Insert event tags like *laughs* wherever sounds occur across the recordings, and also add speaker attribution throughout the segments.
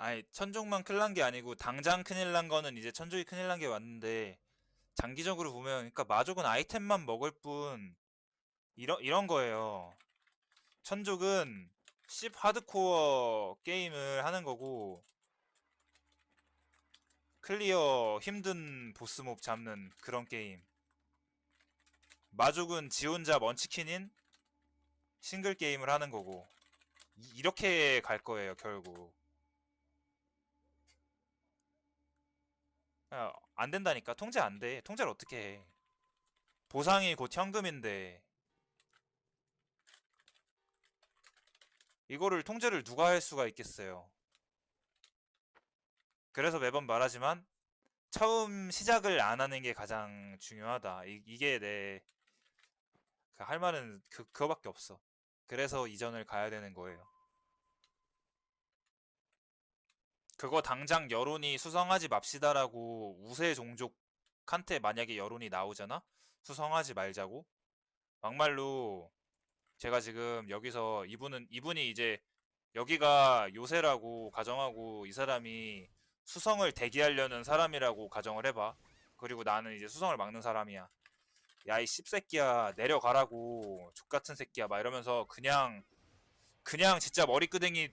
Speaker 1: 아니 천족만 큰일 난 게 아니고 당장 큰일 난 거는 이제 천족이 큰일 난게 맞는데 장기적으로 보면 그러니까 마족은 아이템만 먹을 뿐 이런 이런 거예요. 천족은 10 하드코어 게임을 하는 거고 클리어 힘든 보스몹 잡는 그런 게임. 마족은 지 혼자 먼치킨인 싱글 게임을 하는 거고 이- 이렇게 갈 거예요 결국. 야, 안 된다니까. 통제 안 돼. 통제를 어떻게 해. 보상이 곧 현금인데. 이거를 통제를 누가 할 수가 있겠어요. 그래서 매번 말하지만 처음 시작을 안 하는 게 가장 중요하다. 이, 이게 내그할 말은 그 그거밖에 없어. 그래서 이전을 가야 되는 거예요. 그거 당장 여론이 수성하지 맙시다라고 우세 종족한테 만약에 여론이 나오잖아? 수성하지 말자고? 막말로 제가 지금 여기서 이분은 이분이 이제 여기가 요새라고 가정하고 이 사람이 수성을 대기하려는 사람이라고 가정을 해봐. 그리고 나는 이제 수성을 막는 사람이야. 야 이 씹새끼야 내려가라고 족같은 새끼야 막 이러면서 그냥 그냥 진짜 머리끄댕이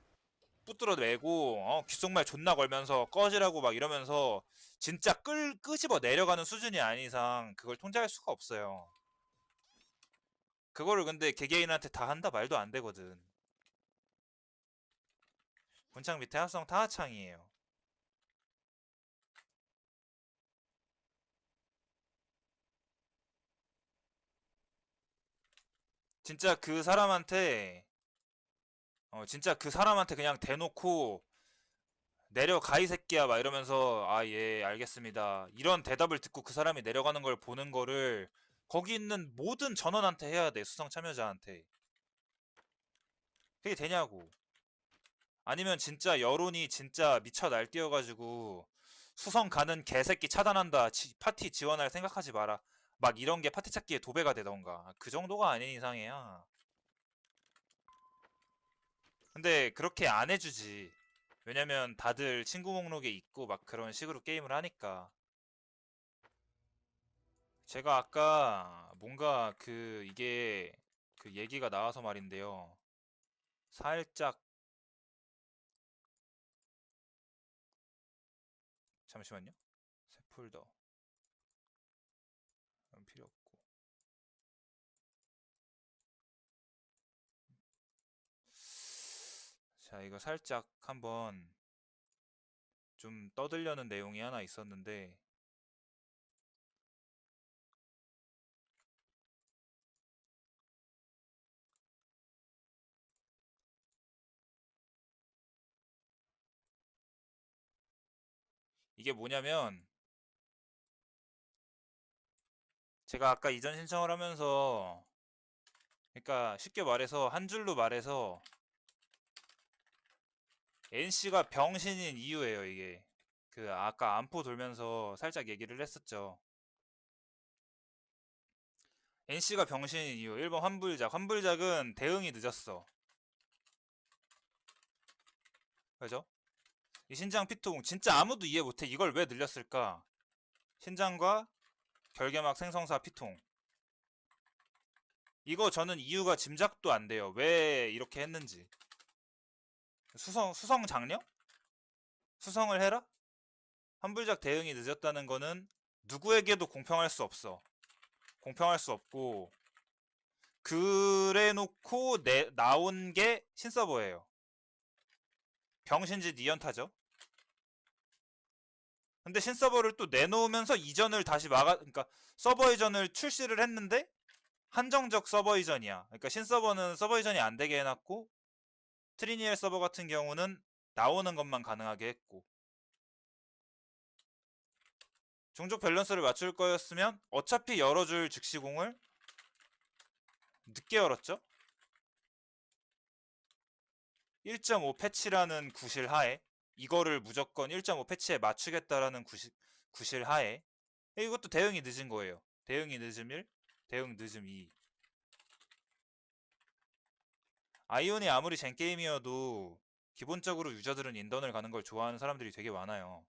Speaker 1: 뿌뚫어 내고 어, 귓속말 존나 걸면서 꺼지라고 막 이러면서 진짜 끌 끄집어 내려가는 수준이 아닌 이상 그걸 통제할 수가 없어요. 그거를 근데 개개인한테 다 한다 말도 안 되거든. 문창 밑에 합성 타하창이에요. 진짜 그 사람한테 어 진짜 그 사람한테 그냥 대놓고 내려가 이 새끼야 막 이러면서 아 예 알겠습니다. 이런 대답을 듣고 그 사람이 내려가는 걸 보는 거를 거기 있는 모든 전원한테 해야 돼 수성 참여자한테. 그게 되냐고. 아니면 진짜 여론이 진짜 미쳐 날뛰어가지고 수성 가는 개새끼 차단한다 지- 파티 지원할 생각하지 마라. 막 이런 게 파티 찾기에 도배가 되던가. 그 정도가 아닌 이상이야 근데 그렇게 안 해주지. 왜냐면 다들 친구 목록에 있고 막 그런 식으로 게임을 하니까. 제가 아까 뭔가 그 이게 그 얘기가 나와서 말인데요. 살짝 잠시만요. 새 폴더 그럼 필요 없고 자 이거 살짝 한번 좀 떠들려는 내용이 하나 있었는데 이게 뭐냐면 제가 아까 이전 신청을 하면서 그러니까 쉽게 말해서 한 줄로 말해서 NC가 병신인 이유예요, 이게. 그 아까 안포 돌면서 살짝 얘기를 했었죠. NC가 병신인 이유. 1번 환불작. 환불작은 대응이 늦었어. 그죠? 이 신장 피통 진짜 아무도 이해 못해. 이걸 왜 늘렸을까? 신장과 결계막 생성사 피통. 이거 저는 이유가 짐작도 안 돼요. 왜 이렇게 했는지. 수성 수성 장려? 수성을 해라? 환불작 대응이 늦었다는 거는 누구에게도 공평할 수 없어. 공평할 수 없고 그래 놓고 내 나온 게 신서버예요. 병신짓 이연타죠. 근데 신서버를 또 내놓으면서 이전을 다시 막아 그러니까 서버 이전을 출시를 했는데 한정적 서버 이전이야. 그러니까 신서버는 서버 이전이 안 되게 해놨고 트리니엘 서버 같은 경우는 나오는 것만 가능하게 했고 종족 밸런스를 맞출 거였으면 어차피 열어줄 즉시공을 늦게 열었죠? 1.5 패치라는 구실 하에 이거를 무조건 1.5 패치에 맞추겠다라는 구실, 구실 하에 이것도 대응이 늦은 거예요. 대응이 늦음 1, 대응 늦음 2. 아이온이 아무리 젠 게임이어도 기본적으로 유저들은 인던을 가는 걸 좋아하는 사람들이 되게 많아요.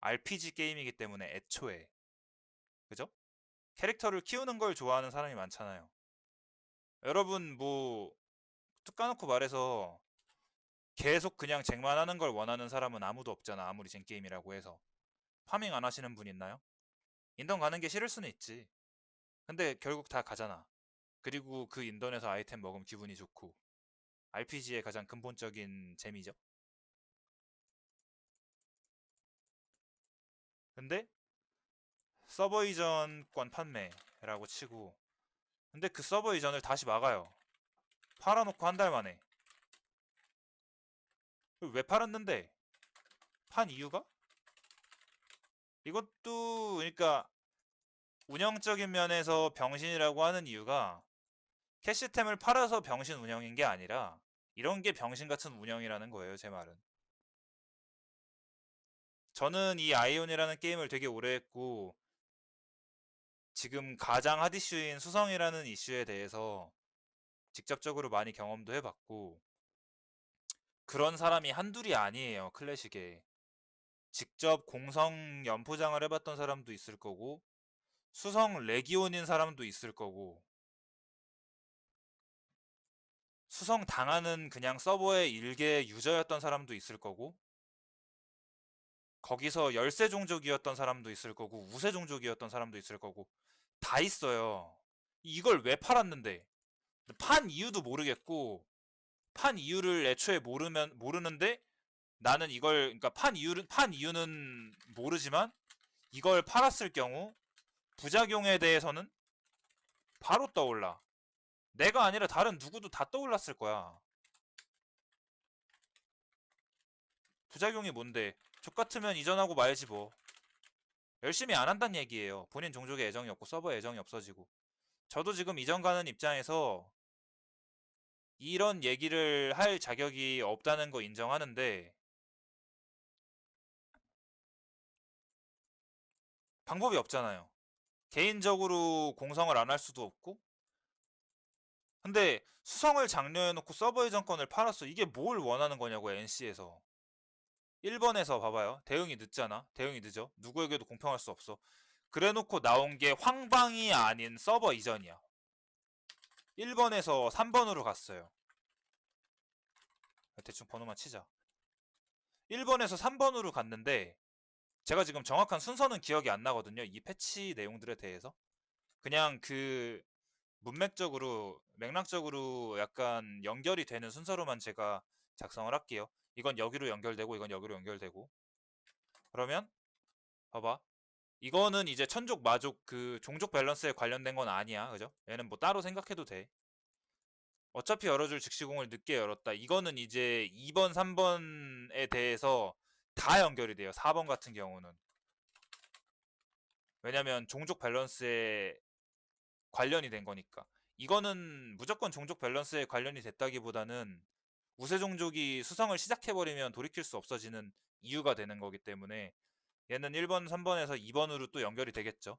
Speaker 1: RPG 게임이기 때문에 애초에. 그죠? 캐릭터를 키우는 걸 좋아하는 사람이 많잖아요. 여러분 뭐 뚝 까놓고 말해서 계속 그냥 쟁만 하는 걸 원하는 사람은 아무도 없잖아. 아무리 쟁 게임이라고 해서. 파밍 안 하시는 분 있나요? 인던 가는 게 싫을 수는 있지. 근데 결국 다 가잖아. 그리고 그 인던에서 아이템 먹으면 기분이 좋고. RPG의 가장 근본적인 재미죠. 근데 서버 이전권 판매라고 치고 근데 그 서버 이전을 다시 막아요. 팔아놓고 한 달 만에. 왜 팔았는데? 판 이유가? 이것도 그러니까 운영적인 면에서 병신이라고 하는 이유가 캐시템을 팔아서 병신 운영인 게 아니라 이런 게 병신 같은 운영이라는 거예요, 제 말은. 저는 이 아이온이라는 게임을 되게 오래 했고 지금 가장 핫 이슈인 수성이라는 이슈에 대해서 직접적으로 많이 경험도 해봤고 그런 사람이 한둘이 아니에요, 클래식에. 직접 공성 연포장을 해봤던 사람도 있을 거고 수성 레기온인 사람도 있을 거고 수성 당하는 그냥 서버의 일개 유저였던 사람도 있을 거고 거기서 열쇠 종족이었던 사람도 있을 거고 우세 종족이었던 사람도 있을 거고 다 있어요. 이걸 왜 팔았는데 판 이유도 모르겠고 판 이유를 애초에 모르면 모르는데 나는 이걸 그러니까 판 이유는 판 이유는 모르지만 이걸 팔았을 경우 부작용에 대해서는 바로 떠올라. 내가 아니라 다른 누구도 다 떠올랐을 거야. 부작용이 뭔데? 족 같으면 이전하고 말지 뭐. 열심히 안 한다는 얘기예요. 본인 종족에 애정이 없고 서버에 애정이 없어지고. 저도 지금 이전 가는 입장에서 이런 얘기를 할 자격이 없다는 거 인정하는데 방법이 없잖아요. 개인적으로 공성을 안 할 수도 없고 근데 수성을 장려해놓고 서버 이전권을 팔았어. 이게 뭘 원하는 거냐고 NC에서. 1번에서 봐봐요. 대응이 늦잖아. 대응이 늦어. 누구에게도 공평할 수 없어. 그래놓고 나온 게 황방이 아닌 서버 이전이야. 1번에서 3번으로 갔어요. 대충 번호만 치자. 1번에서 3번으로 갔는데 제가 지금 정확한 순서는 기억이 안 나거든요. 이 패치 내용들에 대해서. 그냥 그 문맥적으로 맥락적으로 약간 연결이 되는 순서로만 제가 작성을 할게요. 이건 여기로 연결되고 이건 여기로 연결되고. 그러면 봐봐. 이거는 이제 천족 마족 그 종족 밸런스에 관련된 건 아니야. 그죠? 얘는 뭐 따로 생각해도 돼. 어차피 열어줄 즉시공을 늦게 열었다. 이거는 이제 2번 3번에 대해서 다 연결이 돼요. 4번 같은 경우는. 왜냐면 종족 밸런스에 관련이 된 거니까 이거는 무조건 종족 밸런스에 관련이 됐다기보다는 우세 종족이 수성을 시작해버리면 돌이킬 수 없어지는 이유가 되는 거기 때문에 얘는 1번, 3번에서 2번으로 또 연결이 되겠죠.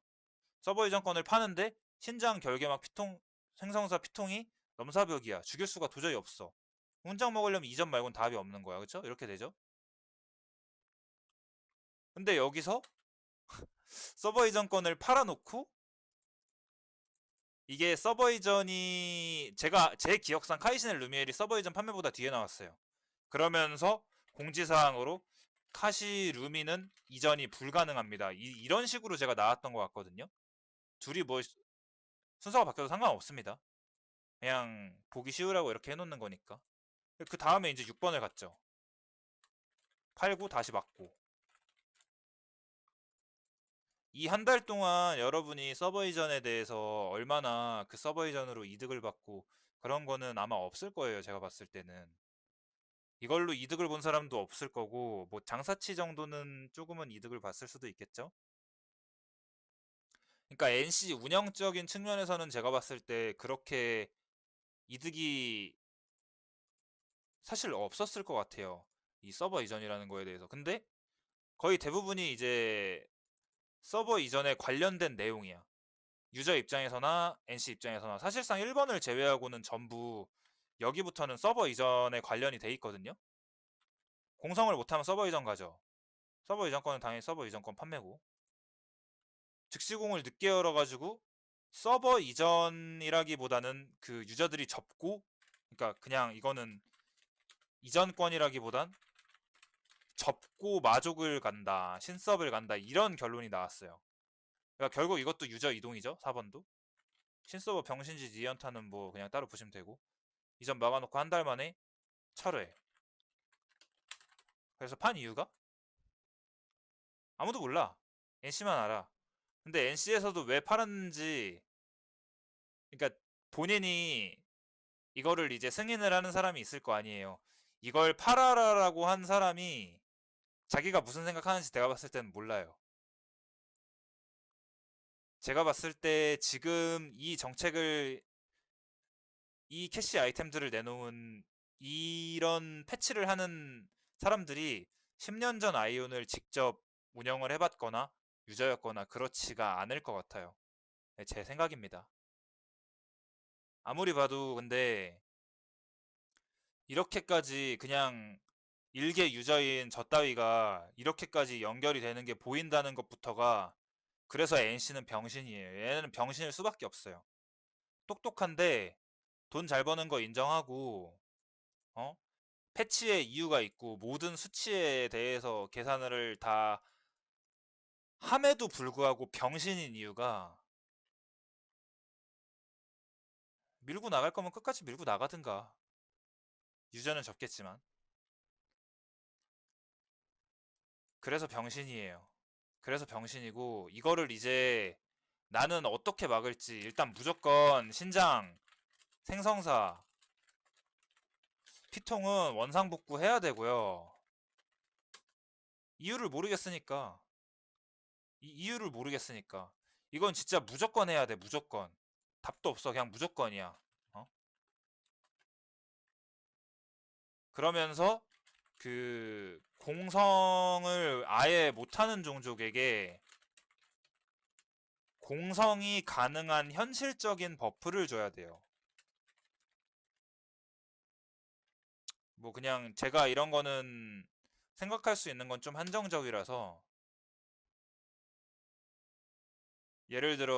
Speaker 1: 서버 이전권을 파는데 신장 결계막 피통 생성사 피통이 넘사벽이야. 죽일 수가 도저히 없어. 훈장 먹으려면 이전 말고는 답이 없는 거야. 그쵸? 이렇게 되죠. 근데 여기서 *laughs* 서버 이전권을 팔아놓고 이게 서버 이전이 제가 제 기억상 카이신의 루미엘이 서버 이전 판매보다 뒤에 나왔어요. 그러면서 공지사항으로 카시 루미는 이전이 불가능합니다. 이, 런 식으로 제가 나왔던 것 같거든요. 둘이 뭐 순서가 바뀌어도 상관없습니다. 그냥 보기 쉬우라고 이렇게 해놓는 거니까. 그 다음에 이제 6번을 갔죠. 팔고 다시 맞고. 이 한 달 동안 여러분이 서버 이전에 대해서 얼마나 그 서버 이전으로 이득을 받고 그런 거는 아마 없을 거예요. 제가 봤을 때는. 이걸로 이득을 본 사람도 없을 거고 뭐 장사치 정도는 조금은 이득을 봤을 수도 있겠죠. 그러니까 NC 운영적인 측면에서는 제가 봤을 때 그렇게 이득이 사실 없었을 것 같아요. 이 서버 이전이라는 거에 대해서. 근데 거의 대부분이 이제 서버 이전에 관련된 내용이야. 유저 입장에서나 NC 입장에서나 사실상 1번을 제외하고는 전부 여기부터는 서버 이전에 관련이 돼 있거든요. 공성을 못하면 서버 이전 가죠. 서버 이전권은 당연히 서버 이전권 판매고. 즉시공을 늦게 열어가지고 서버 이전이라기보다는 그 유저들이 접고, 그러니까 그냥 이거는 이전권이라기보단 접고 마족을 간다, 신섭을 간다 이런 결론이 나왔어요. 그러니까 결국 이것도 유저 이동이죠. 4번도. 신서버 병신지 니언타는 뭐 그냥 따로 보시면 되고 이전 막아놓고 한 달 만에 철회. 그래서 판 이유가 아무도 몰라. NC만 알아. 근데 NC에서도 왜 팔았는지 그러니까 본인이 이거를 이제 승인을 하는 사람이 있을 거 아니에요. 이걸 팔아라라고 한 사람이 자기가 무슨 생각하는지 내가 봤을 때는 몰라요. 제가 봤을 때 지금 이 정책을 이 캐시 아이템들을 내놓은 이런 패치를 하는 사람들이 10년 전 아이온을 직접 운영을 해봤거나 유저였거나 그렇지가 않을 것 같아요. 네, 제 생각입니다. 아무리 봐도 근데 이렇게까지 그냥 일개 유저인 저 따위가 이렇게까지 연결이 되는 게 보인다는 것부터가 그래서 NC는 병신이에요. 얘는 병신일 수밖에 없어요. 똑똑한데 돈 잘 버는 거 인정하고 어? 패치에 이유가 있고 모든 수치에 대해서 계산을 다 함에도 불구하고 병신인 이유가 밀고 나갈 거면 끝까지 밀고 나가든가 유저는 접겠지만 그래서 병신이에요. 그래서 병신이고 이거를 이제 나는 어떻게 막을지 일단 무조건 신장 생성사 피통은 원상복구 해야 되고요. 이유를 모르겠으니까 이 이유를 모르겠으니까 이건 진짜 무조건 해야 돼 무조건 답도 없어 그냥 무조건이야 어? 그러면서 그 공성을 아예 못하는 종족에게 공성이 가능한 현실적인 버프를 줘야 돼요. 뭐 그냥 제가 이런 거는 생각할 수 있는 건 좀 한정적이라서 예를 들어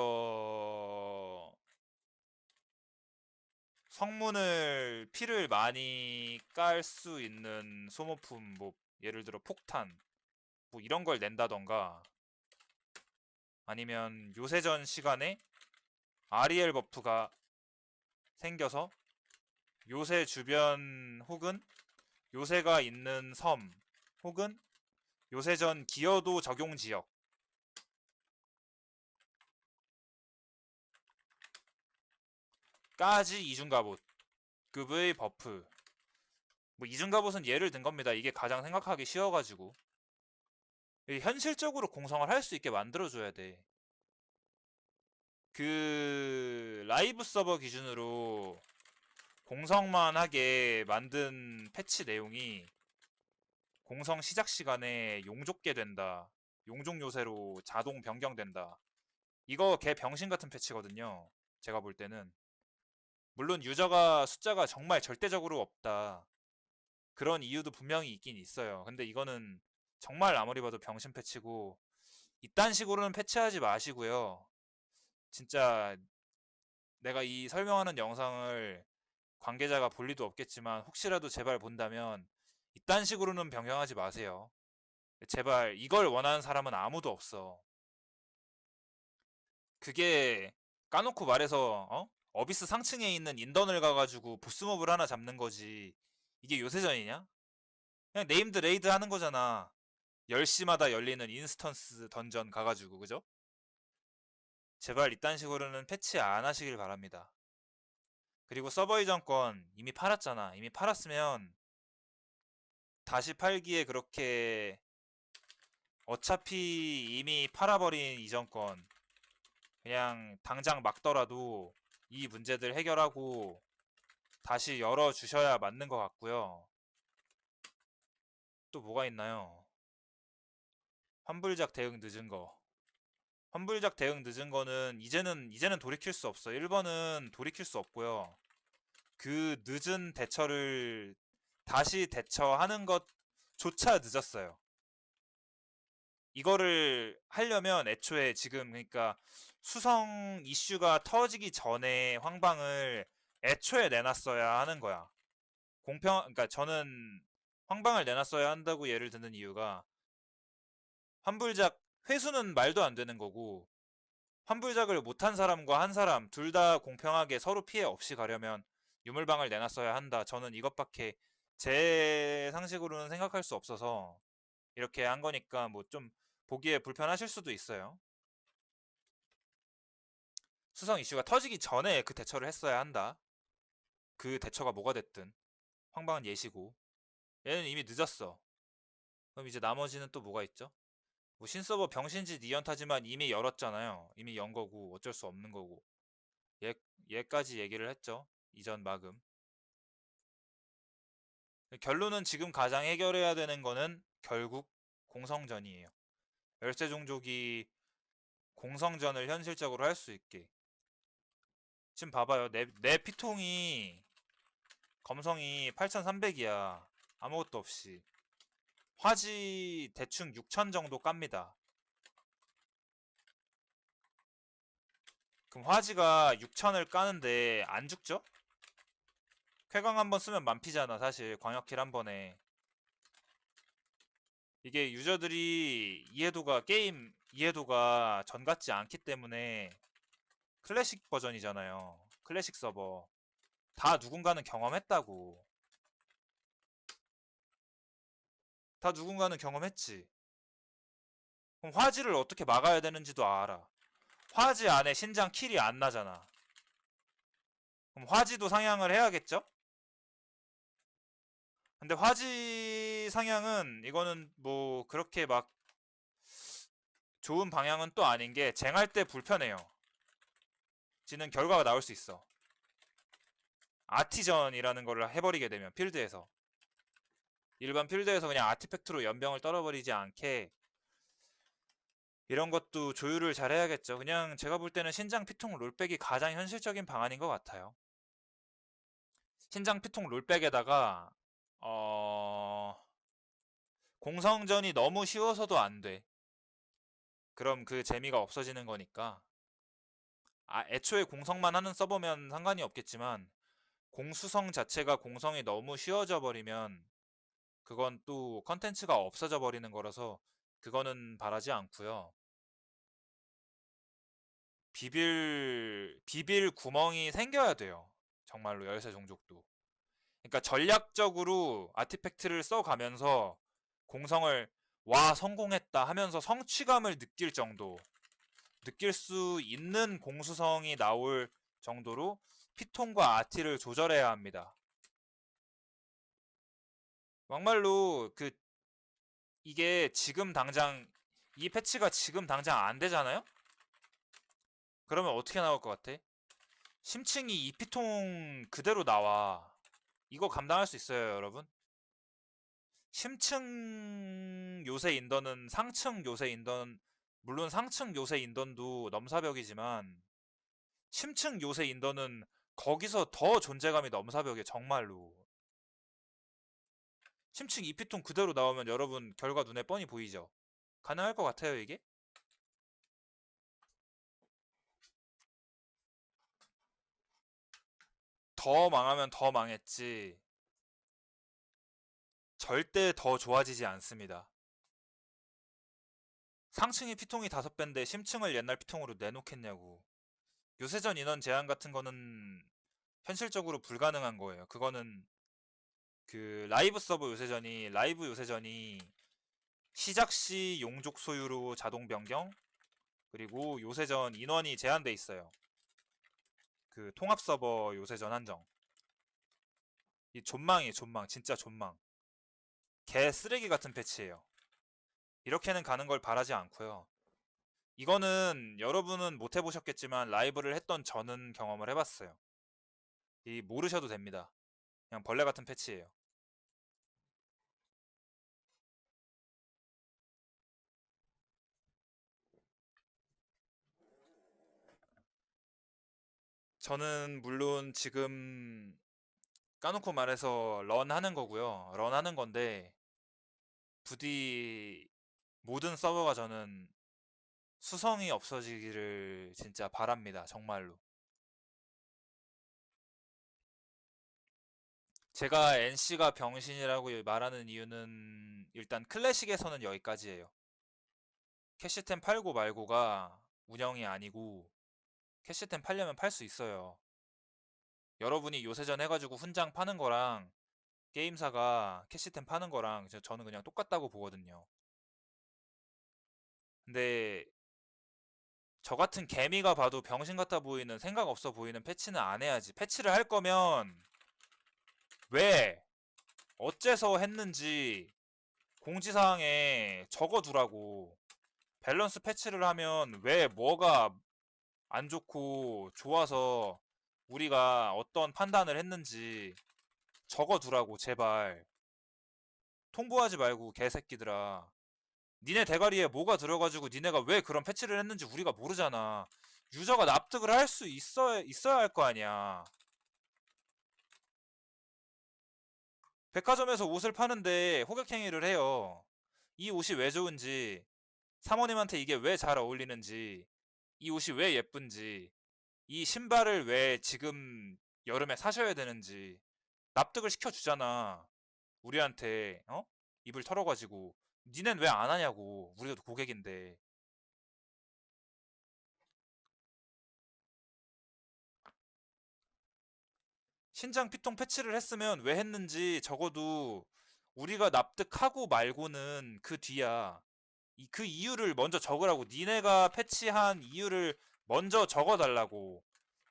Speaker 1: 성문을 피를 많이 깔 수 있는 소모품 뭐 예를 들어 폭탄 뭐 이런 걸 낸다던가 아니면 요새 전 시간에 아리엘 버프가 생겨서 요새 주변 혹은 요새가 있는 섬 혹은 요새 전 기여도 적용 지역 까지 이중갑옷 급의 버프 뭐 이중갑옷은 예를 든 겁니다. 이게 가장 생각하기 쉬워가지고 이 현실적으로 공성을 할 수 있게 만들어줘야 돼. 그 라이브 서버 기준으로 공성만 하게 만든 패치 내용이 공성 시작 시간에 용족게 된다. 용족 요새로 자동 변경된다. 이거 개 병신 같은 패치거든요. 제가 볼 때는. 물론 유저가 숫자가 정말 절대적으로 없다. 그런 이유도 분명히 있긴 있어요. 근데 이거는 정말 아무리 봐도 병신 패치고 이딴 식으로는 패치하지 마시고요. 진짜 내가 이 설명하는 영상을 관계자가 볼 리도 없겠지만 혹시라도 제발 본다면 이딴 식으로는 변경하지 마세요. 제발 이걸 원하는 사람은 아무도 없어. 그게 까놓고 말해서 어? 어비스 상층에 있는 인던을 가가지고 보스몹을 하나 잡는 거지. 이게 요새전이냐? 그냥 네임드 레이드 하는 거잖아. 10시마다 열리는 인스턴스 던전 가가지고, 그죠? 제발 이딴 식으로는 패치 안 하시길 바랍니다. 그리고 서버 이전권 이미 팔았잖아. 이미 팔았으면 다시 팔기에 그렇게 어차피 이미 팔아버린 이전권 그냥 당장 막더라도 이 문제들 해결하고 다시 열어주셔야 맞는 것 같고요. 또 뭐가 있나요? 환불작 대응 늦은 거. 환불작 대응 늦은 거는 이제는 이제는 돌이킬 수 없어. 1번은 돌이킬 수 없고요. 그 늦은 대처를 다시 대처하는 것 조차 늦었어요. 이거를 하려면 애초에 지금 그러니까 수성 이슈가 터지기 전에 황방을 애초에 내놨어야 하는 거야. 공평, 그러니까 저는 황방을 내놨어야 한다고 예를 드는 이유가 환불작 회수는 말도 안 되는 거고 환불작을 못한 사람과 한 사람 둘 다 공평하게 서로 피해 없이 가려면 유물방을 내놨어야 한다. 저는 이것밖에 제 상식으로는 생각할 수 없어서 이렇게 한 거니까 뭐 좀 보기에 불편하실 수도 있어요. 수성 이슈가 터지기 전에 그 대처를 했어야 한다. 그 대처가 뭐가 됐든 황방은 예시고 얘는 이미 늦었어. 그럼 이제 나머지는 또 뭐가 있죠? 뭐 신서버 병신짓 이연타지만 이미 열었잖아요. 이미 연 거고 어쩔 수 없는 거고. 얘 얘까지 얘기를 했죠. 이전 마금. 결론은 지금 가장 해결해야 되는 거는 결국 공성전이에요. 열세 종족이 공성전을 현실적으로 할 수 있게. 지금 봐봐요. 내, 내 피통이 검성이 8300이야. 아무것도 없이. 화지 대충 6000 정도 깝니다. 그럼 화지가 6000을 까는데 안 죽죠? 쾌강 한 번 쓰면 만피잖아 사실 광역킬 한 번에 이게 유저들이 이해도가 게임 이해도가 전 같지 않기 때문에 클래식 버전이잖아요. 클래식 서버. 다 누군가는 경험했다고. 다 누군가는 경험했지. 그럼 화지를 어떻게 막아야 되는지도 알아. 화지 안에 신장 킬이 안 나잖아. 그럼 화지도 상향을 해야겠죠? 근데 화지 상향은 이거는 뭐 그렇게 막 좋은 방향은 또 아닌 게 쟁할 때 불편해요. 지는 결과가 나올 수 있어. 아티전이라는 거를 해버리게 되면 필드에서 일반 필드에서 그냥 아티팩트로 연병을 떨어버리지 않게 이런 것도 조율을 잘 해야겠죠. 그냥 제가 볼 때는 신장 피통 롤백이 가장 현실적인 방안인 것 같아요. 신장 피통 롤백에다가 어... 공성전이 너무 쉬워서도 안 돼. 그럼 그 재미가 없어지는 거니까. 아, 애초에 공성만 하는 서버면 상관이 없겠지만 공수성 자체가 공성이 너무 쉬워져 버리면 그건 또 컨텐츠가 없어져 버리는 거라서 그거는 바라지 않고요. 비빌 비빌 구멍이 생겨야 돼요. 정말로 열쇠 종족도. 그러니까 전략적으로 아티팩트를 써가면서 공성을 와 성공했다 하면서 성취감을 느낄 정도 느낄 수 있는 공수성이 나올 정도로 피통과 아티를 조절해야 합니다. 막말로 그 이게 지금 당장 이 패치가 지금 당장 안 되잖아요? 그러면 어떻게 나올 것 같아? 심층이 이 피통 그대로 나와. 이거 감당할 수 있어요, 여러분? 심층 요새 인던은 상층 요새 인던 물론 상층 요새 인던도 넘사벽이지만 심층 요새 인던은 거기서 더 존재감이 넘사벽이에요, 정말로. 심층 이피통 그대로 나오면 여러분 결과 눈에 뻔히 보이죠? 가능할 것 같아요, 이게? 더 망하면 더 망했지. 절대 더 좋아지지 않습니다. 상층이 피통이 다섯 배인데 심층을 옛날 피통으로 내놓겠냐고. 요새전 인원 제한 같은 거는 현실적으로 불가능한 거예요. 그거는 그 라이브 서버 요새전이 라이브 요새전이 시작 시 용족 소유로 자동 변경 그리고 요새전 인원이 제한돼 있어요. 그 통합 서버 요새전 한정. 이 존망이에요, 존망. 진짜 존망. 개 쓰레기 같은 패치예요. 이렇게는 가는 걸 바라지 않고요. 이거는 여러분은 못 해보셨겠지만 라이브를 했던 저는 경험을 해봤어요. 이 모르셔도 됩니다. 그냥 벌레 같은 패치예요. 저는 물론 지금 까놓고 말해서 런 하는 거고요. 런 하는 건데 부디 모든 서버가 저는 수성이 없어지기를 진짜 바랍니다. 정말로. 제가 NC가 병신이라고 말하는 이유는 일단 클래식에서는 여기까지예요. 캐시템 팔고 말고가 운영이 아니고 캐시템 팔려면 팔 수 있어요. 여러분이 요새전 해가지고 훈장 파는 거랑 게임사가 캐시템 파는 거랑 저- 저는 그냥 똑같다고 보거든요. 근데 저 같은 개미가 봐도 병신 같아 보이는 생각 없어 보이는 패치는 안 해야지. 패치를 할 거면 왜 어째서 했는지 공지사항에 적어두라고. 밸런스 패치를 하면 왜 뭐가 안 좋고 좋아서 우리가 어떤 판단을 했는지 적어두라고 제발. 통보하지 말고 개새끼들아. 니네 대가리에 뭐가 들어가지고 니네가 왜 그런 패치를 했는지 우리가 모르잖아. 유저가 납득을 할 수 있어야 있어야 할 거 아니야. 백화점에서 옷을 파는데 호객행위를 해요. 이 옷이 왜 좋은지, 사모님한테 이게 왜 잘 어울리는지, 이 옷이 왜 예쁜지, 이 신발을 왜 지금 여름에 사셔야 되는지 납득을 시켜주잖아. 우리한테 어? 입을 털어가지고 니넨 왜 안 하냐고. 우리도 고객인데. 신장 피통 패치를 했으면 왜 했는지 적어도 우리가 납득하고 말고는 그 뒤야. 이, 그 이유를 먼저 적으라고. 니네가 패치한 이유를 먼저 적어달라고.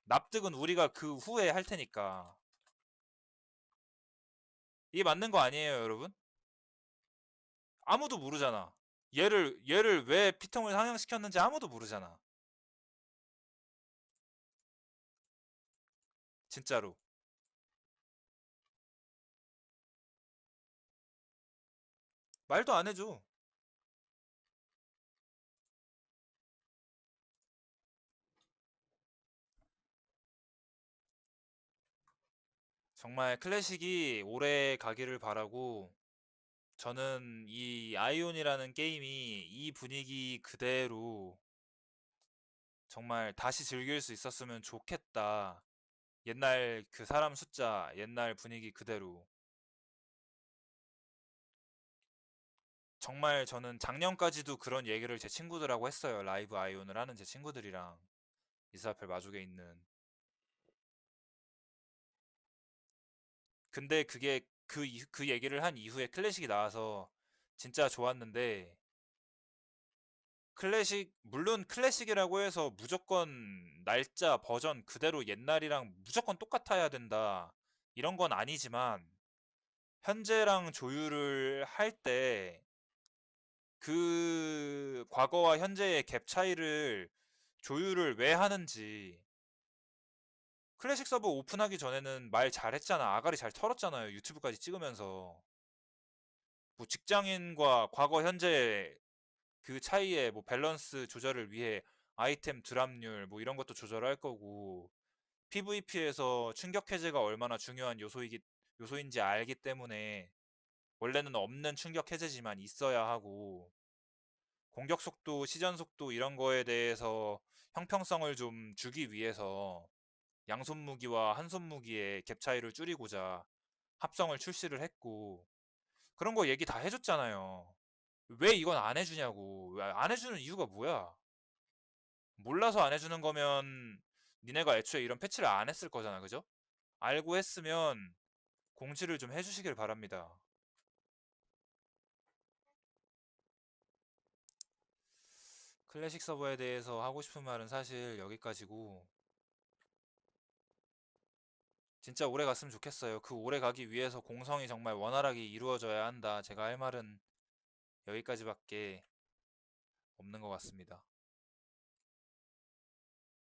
Speaker 1: 납득은 우리가 그 후에 할 테니까. 이게 맞는 거 아니에요, 여러분? 아무도 모르잖아. 얘를 얘를 왜 피통을 상향시켰는지 아무도 모르잖아. 진짜로. 말도 안 해줘. 정말 클래식이 오래 가기를 바라고 저는 이 아이온이라는 게임이 이 분위기 그대로 정말 다시 즐길 수 있었으면 좋겠다. 옛날 그 사람 숫자, 옛날 분위기 그대로. 정말 저는 작년까지도 그런 얘기를 제 친구들하고 했어요. 라이브 아이온을 하는 제 친구들이랑 이스라펠 마족에 있는. 근데 그게 그, 이- 그 얘기를 한 이후에 클래식이 나와서 진짜 좋았는데 클래식 물론 클래식이라고 해서 무조건 날짜 버전 그대로 옛날이랑 무조건 똑같아야 된다 이런 건 아니지만 현재랑 조율을 할 때 그 과거와 현재의 갭 차이를 조율을 왜 하는지 클래식 서버 오픈하기 전에는 말 잘했잖아. 아가리 잘 털었잖아요 유튜브까지 찍으면서. 뭐 직장인과 과거 현재 그 차이의 뭐 밸런스 조절을 위해 아이템 드랍률 뭐 이런 것도 조절할 거고 PVP에서 충격 해제가 얼마나 중요한 요소이기 요소인지 알기 때문에 원래는 없는 충격 해제지만 있어야 하고 공격 속도, 시전 속도 이런 거에 대해서 형평성을 좀 주기 위해서 양손 무기와 한손 무기의 갭 차이를 줄이고자 합성을 출시를 했고 그런 거 얘기 다 해줬잖아요. 왜 이건 안 해주냐고. 왜안 해주는 이유가 뭐야? 몰라서 안 해주는 거면 니네가 애초에 이런 패치를 안 했을 거잖아, 그죠? 알고 했으면 공지를 좀 해주시길 바랍니다. 클래식 서버에 대해서 하고 싶은 말은 사실 여기까지고 진짜 오래 갔으면 좋겠어요. 그 오래 가기 위해서 공성이 정말 원활하게 이루어져야 한다. 제가 할 말은 여기까지밖에 없는 것 같습니다.